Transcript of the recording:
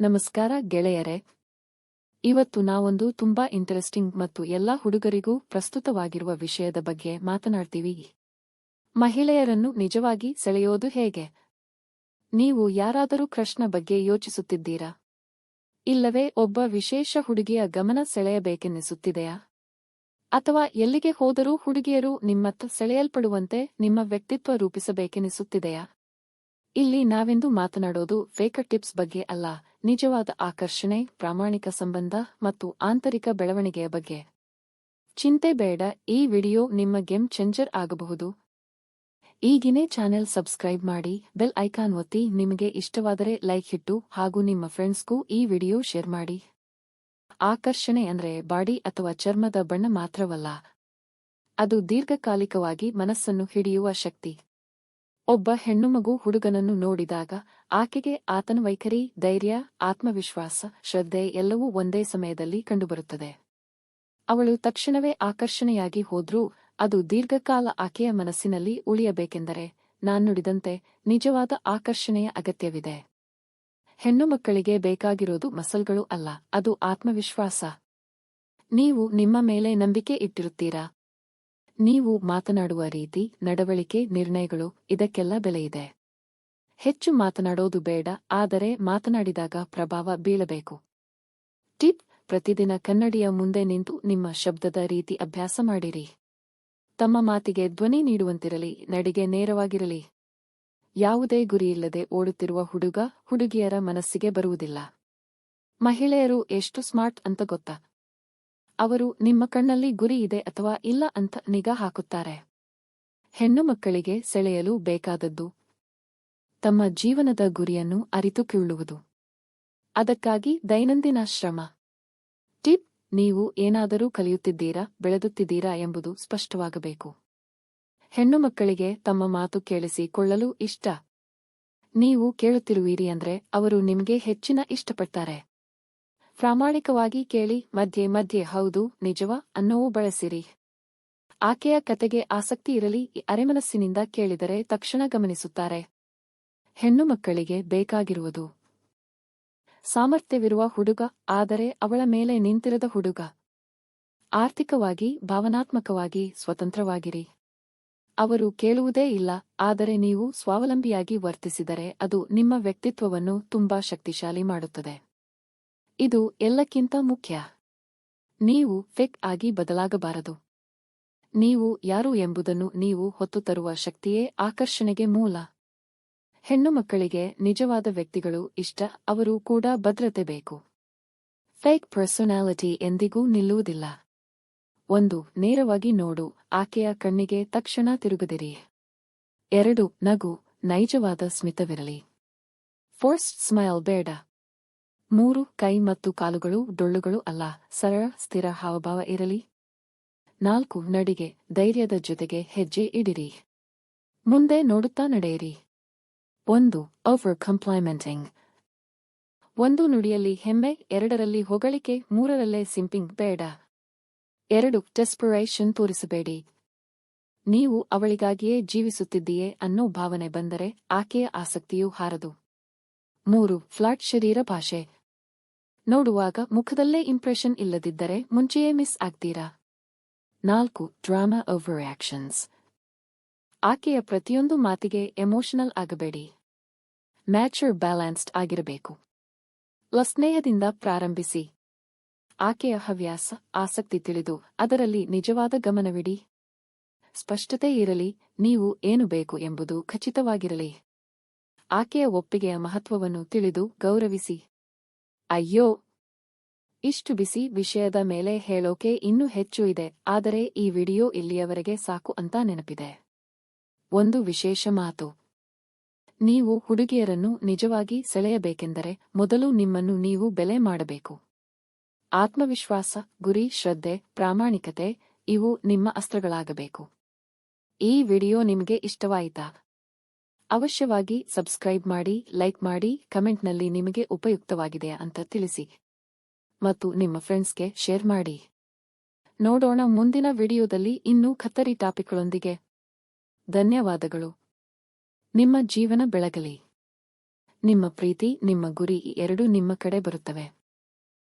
ನಮಸ್ಕಾರ ಗೆಳೆಯರೆ. ಇವತ್ತು ನಾವೊಂದು ತುಂಬಾ ಇಂಟರೆಸ್ಟಿಂಗ್ ಮತ್ತು ಎಲ್ಲಾ ಹುಡುಗರಿಗೂ ಪ್ರಸ್ತುತವಾಗಿರುವ ವಿಷಯದ ಬಗ್ಗೆ ಮಾತನಾಡ್ತೀವಿ. ಮಹಿಳೆಯರನ್ನು ನಿಜವಾಗಿ ಸೆಳೆಯೋದು ಹೇಗೆ? ನೀವು ಯಾರಾದರೂ ಕೃಷ್ಣ ಬಗ್ಗೆ ಯೋಚಿಸುತ್ತಿದ್ದೀರಾ? ಇಲ್ಲವೇ ಒಬ್ಬ ವಿಶೇಷ ಹುಡುಗಿಯ ಗಮನ ಸೆಳೆಯಬೇಕೆನ್ನಿಸುತ್ತಿದೆಯಾ? ಅಥವಾ ಎಲ್ಲಿಗೆ ಹೋದರೂ ಹುಡುಗಿಯರು ನಿಮ್ಮತ್ತ ಸೆಳೆಯಲ್ಪಡುವಂತೆ ನಿಮ್ಮ ವ್ಯಕ್ತಿತ್ವ ರೂಪಿಸಬೇಕೆನಿಸುತ್ತಿದೆಯಾ ಇಲ್ಲಿ ನಾವೆಂದು ಮಾತನಾಡೋದು ಫೇಕರ್ ಟಿಪ್ಸ್ ಬಗ್ಗೆ ಅಲ್ಲ, ನಿಜವಾದ ಆಕರ್ಷಣೆ, ಪ್ರಾಮಾಣಿಕ ಸಂಬಂಧ ಮತ್ತು ಆಂತರಿಕ ಬೆಳವಣಿಗೆಯ ಬಗ್ಗೆ. ಚಿಂತೆ ಬೇಡ, ಈ ವಿಡಿಯೋ ನಿಮ್ಮ ಗೇಮ್ ಚೇಂಜರ್ ಆಗಬಹುದು. ಈಗಿನೇ ಚಾನೆಲ್ ಸಬ್ಸ್ಕ್ರೈಬ್ ಮಾಡಿ, ಬೆಲ್ ಐಕಾನ್ ಒತ್ತಿ ನಿಮಗೆ ಇಷ್ಟವಾದರೆ ಲೈಕ್ ಹಿಟ್ಟು ಹಾಗೂ ನಿಮ್ಮ ಫ್ರೆಂಡ್ಸ್ಗೂ ಈ ವಿಡಿಯೋ ಶೇರ್ ಮಾಡಿ. ಆಕರ್ಷಣೆ ಅಂದ್ರೆ ಬಾಡಿ ಅಥವಾ ಚರ್ಮದ ಬಣ್ಣ ಮಾತ್ರವಲ್ಲ, ಅದು ದೀರ್ಘಕಾಲಿಕವಾಗಿ ಮನಸ್ಸನ್ನು ಹಿಡಿಯುವ ಶಕ್ತಿ. ಒಬ್ಬ ಹೆಣ್ಣುಮಗು ಹುಡುಗನನ್ನು ನೋಡಿದಾಗ ಆಕೆಗೆ ಆತನ ವೈಖರಿ, ಧೈರ್ಯ, ಆತ್ಮವಿಶ್ವಾಸ, ಶ್ರದ್ಧೆ ಎಲ್ಲವೂ ಒಂದೇ ಸಮಯದಲ್ಲಿ ಕಂಡುಬರುತ್ತದೆ. ಅವಳು ತಕ್ಷಣವೇ ಆಕರ್ಷಣೆಯಾಗಿ ಹೋದ್ರೂ ಅದು ದೀರ್ಘಕಾಲ ಆಕೆಯ ಮನಸ್ಸಿನಲ್ಲಿ ಉಳಿಯಬೇಕೆಂದರೆ ನಾನುಡಿದಂತೆ ನಿಜವಾದ ಆಕರ್ಷಣೆಯ ಅಗತ್ಯವಿದೆ. ಹೆಣ್ಣು ಮಕ್ಕಳಿಗೆ ಬೇಕಾಗಿರೋದು ಮಸಲ್ಗಳು ಅಲ್ಲ, ಅದು ಆತ್ಮವಿಶ್ವಾಸ. ನೀವು ನಿಮ್ಮ ಮೇಲೆ ನಂಬಿಕೆ ಇಟ್ಟಿರುತ್ತೀರಾ? ನೀವು ಮಾತನಾಡುವ ರೀತಿ, ನಡವಳಿಕೆ, ನಿರ್ಣಯಗಳು ಇದಕ್ಕೆಲ್ಲ ಬೆಲೆಯಿದೆ ಹೆಚ್ಚು ಮಾತನಾಡೋದು ಬೇಡ, ಆದರೆ ಮಾತನಾಡಿದಾಗ ಪ್ರಭಾವ ಬೀಳಬೇಕು. ಟಿಪ್, ಪ್ರತಿದಿನ ಕನ್ನಡಿಯ ಮುಂದೆ ನಿಂತು ನಿಮ್ಮ ಶಬ್ದದ ರೀತಿ ಅಭ್ಯಾಸ ಮಾಡಿರಿ. ತಮ್ಮ ಮಾತಿಗೆ ಧ್ವನಿ ನೀಡುವಂತಿರಲಿ, ನಡಿಗೆ ನೇರವಾಗಿರಲಿ. ಯಾವುದೇ ಗುರಿಯಿಲ್ಲದೆ ಓಡುತ್ತಿರುವ ಹುಡುಗ, ಹುಡುಗಿಯರ ಮನಸ್ಸಿಗೆ ಬರುವುದಿಲ್ಲ. ಮಹಿಳೆಯರು ಎಷ್ಟು ಸ್ಮಾರ್ಟ್ ಅಂತ ಗೊತ್ತಾ? ಅವರು ನಿಮ್ಮ ಕಣ್ಣಲ್ಲಿ ಗುರಿ ಇದೆ ಅಥವಾ ಇಲ್ಲ ಅಂತ ನಿಗಾ ಹಾಕುತ್ತಾರೆ. ಹೆಣ್ಣು ಮಕ್ಕಳಿಗೆ ಸೆಳೆಯಲು ಬೇಕಾದದ್ದು ತಮ್ಮ ಜೀವನದ ಗುರಿಯನ್ನು ಅರಿತು ಕಿಳುವುದು ಅದಕ್ಕಾಗಿ ದೈನಂದಿನ ಶ್ರಮ. ಟಿಪ್, ನೀವು ಏನಾದರೂ ಕಲಿಯುತ್ತಿದ್ದೀರಾ, ಬೆಳೆದುತ್ತಿದ್ದೀರಾ ಎಂಬುದು ಸ್ಪಷ್ಟವಾಗಬೇಕು. ಹೆಣ್ಣು ಮಕ್ಕಳಿಗೆ ತಮ್ಮ ಮಾತು ಕೇಳಿಸಿಕೊಳ್ಳಲು ಇಷ್ಟ. ನೀವು ಕೇಳುತ್ತಿರುವಿರಿ ಅಂದ್ರೆ ಅವರು ನಿಮಗೆ ಹೆಚ್ಚಿನ ಇಷ್ಟಪಡ್ತಾರೆ. ಪ್ರಾಮಾಣಿಕವಾಗಿ ಕೇಳಿ, ಮಧ್ಯೆ ಮಧ್ಯೆ, ಹೌದು, ನಿಜವ, ಅನ್ನೋವು ಬಳಸಿರಿ. ಆಕೆಯ ಕತೆಗೆ ಆಸಕ್ತಿ ಇರಲಿ ಅರೆಮನಸ್ಸಿನಿಂದ ಕೇಳಿದರೆ ತಕ್ಷಣ ಗಮನಿಸುತ್ತಾರೆ. ಹೆಣ್ಣು ಮಕ್ಕಳಿಗೆ ಬೇಕಾಗಿರುವುದು. ಸಾಮರ್ಥ್ಯವಿರುವ ಹುಡುಗ, ಆದರೆ ಅವಳ ಮೇಲೆ ನಿಂತಿರದ ಹುಡುಗ. ಆರ್ಥಿಕವಾಗಿ, ಭಾವನಾತ್ಮಕವಾಗಿ ಸ್ವತಂತ್ರವಾಗಿರಿ. ಅವರು ಕೇಳುವುದೇ ಇಲ್ಲ, ಆದರೆ ನೀವು ಸ್ವಾವಲಂಬಿಯಾಗಿ ವರ್ತಿಸಿದರೆ ಅದು ನಿಮ್ಮ ವ್ಯಕ್ತಿತ್ವವನ್ನು ತುಂಬಾ ಶಕ್ತಿಶಾಲಿ ಮಾಡುತ್ತದೆ. ಇದು ಎಲ್ಲಕ್ಕಿಂತ ಮುಖ್ಯ. ನೀವು ಫೆಕ್ ಆಗಿ ಬದಲಾಗಬಾರದು. ನೀವು ಯಾರು ಎಂಬುದನ್ನು ನೀವು ಹೊತ್ತು ತರುವ ಶಕ್ತಿಯೇ ಆಕರ್ಷಣೆಗೆ ಮೂಲ. ಹೆಣ್ಣು ಮಕ್ಕಳಿಗೆ ನಿಜವಾದ ವ್ಯಕ್ತಿಗಳು ಇಷ್ಟ, ಅವರು ಕೂಡ ಭದ್ರತೆ ಬೇಕು. ಫೇಕ್ ಪರ್ಸೊನಾಲಿಟಿ ಎಂದಿಗೂ ನಿಲ್ಲುವುದಿಲ್ಲ. ಒಂದು, ನೇರವಾಗಿ ನೋಡು, ಆಕೆಯ ಕಣ್ಣಿಗೆ ತಕ್ಷಣ ತಿರುಗದಿರಿ. ಎರಡು, ನಗು, ನೈಜವಾದ ಸ್ಮಿತವಿರಲಿ. ಫೋರ್ಸ್ಟ್ ಸ್ಮೈಲ್ ಬೇಡ. ಮೂರು ಕೈ ಮತ್ತು ಕಾಲುಗಳು ಡೊಳ್ಳುಗಳು ಅಲ್ಲ, ಸರಳ, ಸ್ಥಿರ ಹಾವಭಾವ ಇರಲಿ. ನಾಲ್ಕು, ನಡಿಗೆ, ಧೈರ್ಯದ ಜೊತೆಗೆ ಹೆಜ್ಜೆ ಇಡಿರಿ. ಮುಂದೆ ನೋಡುತ್ತಾ ನಡೆಯಿರಿ. ಒಂದು ಓವರ್ ಕಂಪ್ಲೈಮೆಂಟಿಂಗ್ ಒಂದು ನುಡಿಯಲ್ಲಿ ಹೆಮ್ಮೆ, ಎರಡರಲ್ಲಿ ಹೊಗಳಿಕೆ, ಮೂರರಲ್ಲೇ ಸಿಂಪಿಂಗ್ ಬೇಡ. ಎರಡು ಡೆಸ್ಪರೇಷನ್ ತೋರಿಸಬೇಡಿ. ನೀವು ಅವಳಿಗಾಗಿಯೇ ಜೀವಿಸುತ್ತಿದ್ದೀಯೇ ಅನ್ನೋ ಭಾವನೆ ಬಂದರೆ ಆಕೆಯ ಆಸಕ್ತಿಯೂ ಹಾರದು. ಮೂರು ಫ್ಲಾಟ್ ಶರೀರ ಭಾಷೆ. ನೋಡುವಾಗ ಮುಖದಲ್ಲೇ ಇಂಪ್ರೆಷನ್ ಇಲ್ಲದಿದ್ದರೆ ಮುಂಚೆಯೇ ಮಿಸ್ ಆಗ್ತೀರಾ? ನಾಲ್ಕು ಡ್ರಾಮಾ ಓವರ್ ಆಕ್ಷನ್ಸ್ ಆಕೆಯ ಪ್ರತಿಯೊಂದು ಮಾತಿಗೆ ಎಮೋಷನಲ್ ಆಗಬೇಡಿ. ಮ್ಯಾಚ್ಯೂರ್ ಬ್ಯಾಲೆನ್ಸ್ಡ್ ಆಗಿರಬೇಕು. ಲಸ್ನೇಹದಿಂದ ಪ್ರಾರಂಭಿಸಿ. ಆಕೆಯ ಹವ್ಯಾಸ, ಆಸಕ್ತಿ ತಿಳಿದು ಅದರಲ್ಲಿ ನಿಜವಾದ ಗಮನವಿಡಿ. ಸ್ಪಷ್ಟತೆ ಇರಲಿ, ನೀವು ಏನು ಬೇಕು ಎಂಬುದು ಖಚಿತವಾಗಿರಲಿ. ಆಕೆಯ ಒಪ್ಪಿಗೆಯ ಮಹತ್ವವನ್ನು ತಿಳಿದು ಗೌರವಿಸಿ. ಅಯ್ಯೋ! ಇಷ್ಟು ಬಿಸಿ ವಿಷಯದ ಮೇಲೆ ಹೇಳೋಕೆ ಇನ್ನೂ ಹೆಚ್ಚು ಇದೆ, ಆದರೆ ಈ ವಿಡಿಯೋ ಇಲ್ಲಿಯವರೆಗೆ ಸಾಕು ಅಂತ ನೆನಪಿದೆ. ಒಂದು ವಿಶೇಷ ಮಾತು. ನೀವು ಹುಡುಗಿಯರನ್ನು ನಿಜವಾಗಿ ಸೆಳೆಯಬೇಕೆಂದರೆ ಮೊದಲು ನಿಮ್ಮನ್ನು ನೀವು ಬೆಲೆ ಮಾಡಬೇಕು. ಆತ್ಮವಿಶ್ವಾಸ, ಗುರಿ, ಶ್ರದ್ಧೆ, ಪ್ರಾಮಾಣಿಕತೆ, ಇವು ನಿಮ್ಮ ಅಸ್ತ್ರಗಳಾಗಬೇಕು. ಈ ವಿಡಿಯೋ ನಿಮಗೆ ಇಷ್ಟವಾಯಿತಾ? ಅವಶ್ಯವಾಗಿ ಸಬ್ಸ್ಕ್ರೈಬ್ ಮಾಡಿ, ಲೈಕ್ ಮಾಡಿ, ಕಮೆಂಟ್ನಲ್ಲಿ ನಿಮಗೆ ಉಪಯುಕ್ತವಾಗಿದೆ ಅಂತ ತಿಳಿಸಿ ಮತ್ತು ನಿಮ್ಮ ಫ್ರೆಂಡ್ಸ್ಗೆ ಶೇರ್ ಮಾಡಿ. ನೋಡೋಣ ಮುಂದಿನ ವಿಡಿಯೋದಲ್ಲಿ ಇನ್ನೂ ಖತ್ತರಿ ಟಾಪಿಕ್ಗಳೊಂದಿಗೆ. ಧನ್ಯವಾದಗಳು. ನಿಮ್ಮ ಜೀವನ ಬೆಳಗಲಿ. ನಿಮ್ಮ ಪ್ರೀತಿ, ನಿಮ್ಮ ಗುರಿ ಎರಡೂ ನಿಮ್ಮ ಕಡೆ ಬರುತ್ತವೆ.